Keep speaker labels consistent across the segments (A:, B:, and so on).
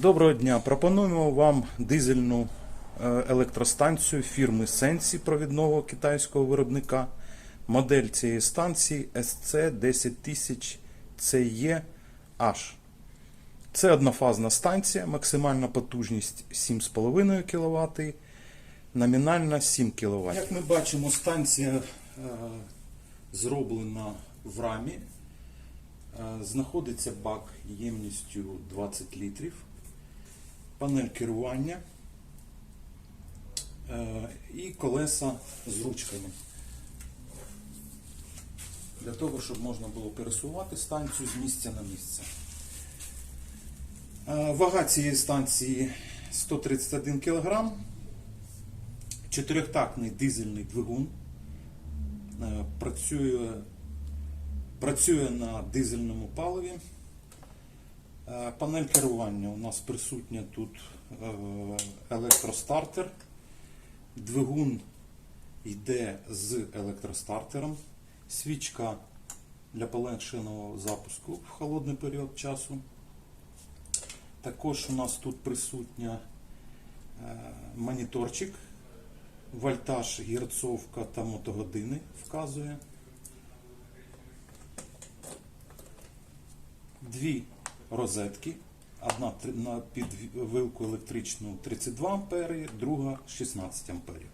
A: Доброго дня. Пропонуємо вам дизельну е, електростанцію фірми Sensi провідного китайського виробника. Модель цієї станції SC 10000 CE H. Це однофазна станція, максимальна потужність 7,5 кВт, номінальна 7 кВт. Як ми бачимо, станція е, зроблена в рамі. Е, Знаходиться бак ємністю 20 літрів, панель керування е, і колеса з ручками. Для того, щоб можна було пересувати станцію з місця на місце. Е, Вага цієї станції 131 кг, чотирьохтактний дизельний двигун. Е, Працює Працює на дизельному паливі. Е, Панель керування у нас присутня тут е, електростартер. Двигун йде з електростартером. Свічка для полегшеного запуску в холодний період часу. Також у нас тут присутня е, моніторчик, вольтаж, герцовка та мотогодини вказує. дві розетки. Одна на під вилку електричну 32 ампери, друга 16 амперів.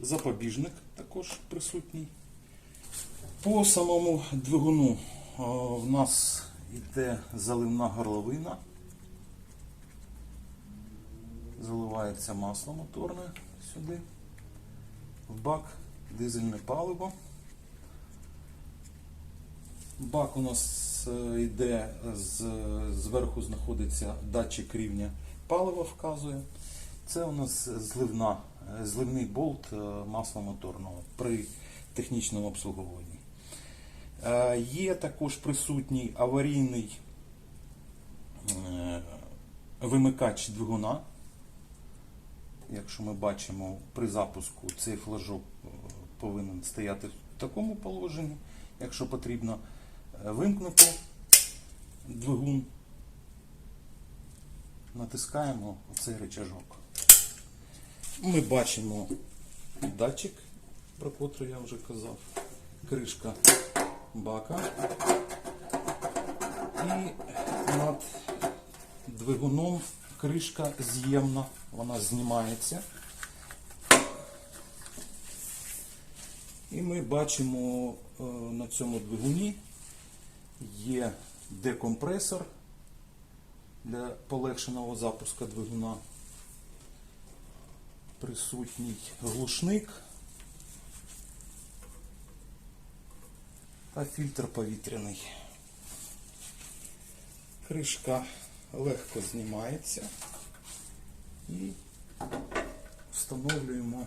A: Запобіжник також присутній. По самому двигуну в нас йде заливна горловина. Заливається масло моторне сюди. В бак дизельне паливо. Бак у нас е, йде з, зверху знаходиться датчик рівня палива вказує. Це у нас зливна, е, зливний болт е, масла моторного при технічному обслуговуванні. Є також присутній аварійний вимикач двигуна. Якщо ми бачимо при запуску цей флажок повинен стояти в такому положенні. Якщо потрібно вимкнути двигун, натискаємо цей рычажок. Ми бачимо датчик, про котрий я вже казав, кришка бака. І над двигуном кришка з'ємна, вона знімається. І ми бачимо е, на цьому двигуні є декомпресор для полегшеного запуску двигуна. Присутній глушник та фільтр повітряний. Кришка легко знімається і встановлюємо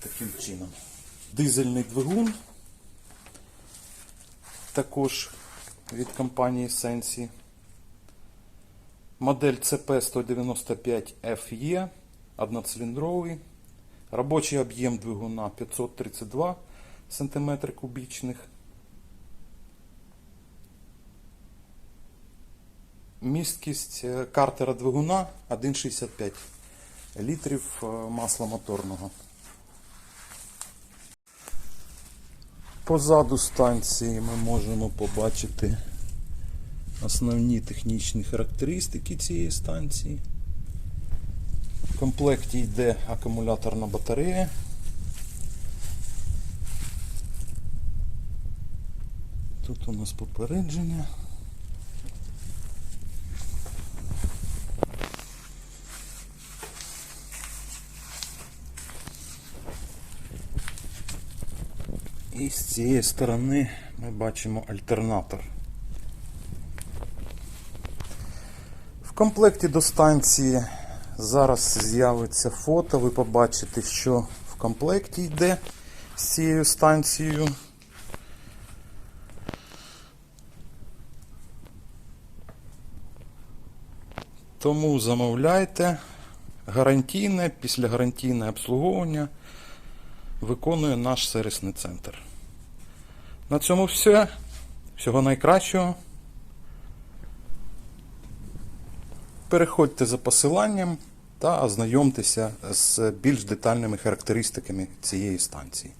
A: Таким чином. Дизельний двигун. Також від компанії Sensi. Модель CP195FE, одноциліндровий. Робочий об'єм двигуна 532 см кубічних. Місткість е, картера двигуна 1,65 літрів е, масла моторного. Позаду станції ми можемо побачити основні технічні характеристики цієї станції. В комплекті йде акумуляторна батарея. Тут у нас попередження. І з цієї сторони ми бачимо альтернатор. В комплекті до станції зараз з'явиться фото. Ви побачите, що в комплекті йде з цією станцією. Тому замовляйте гарантійне, післягарантійне обслуговування виконує наш сервісний центр. На цьому все. Всього найкращого. Переходьте за посиланням та ознайомтеся з більш детальними характеристиками цієї станції.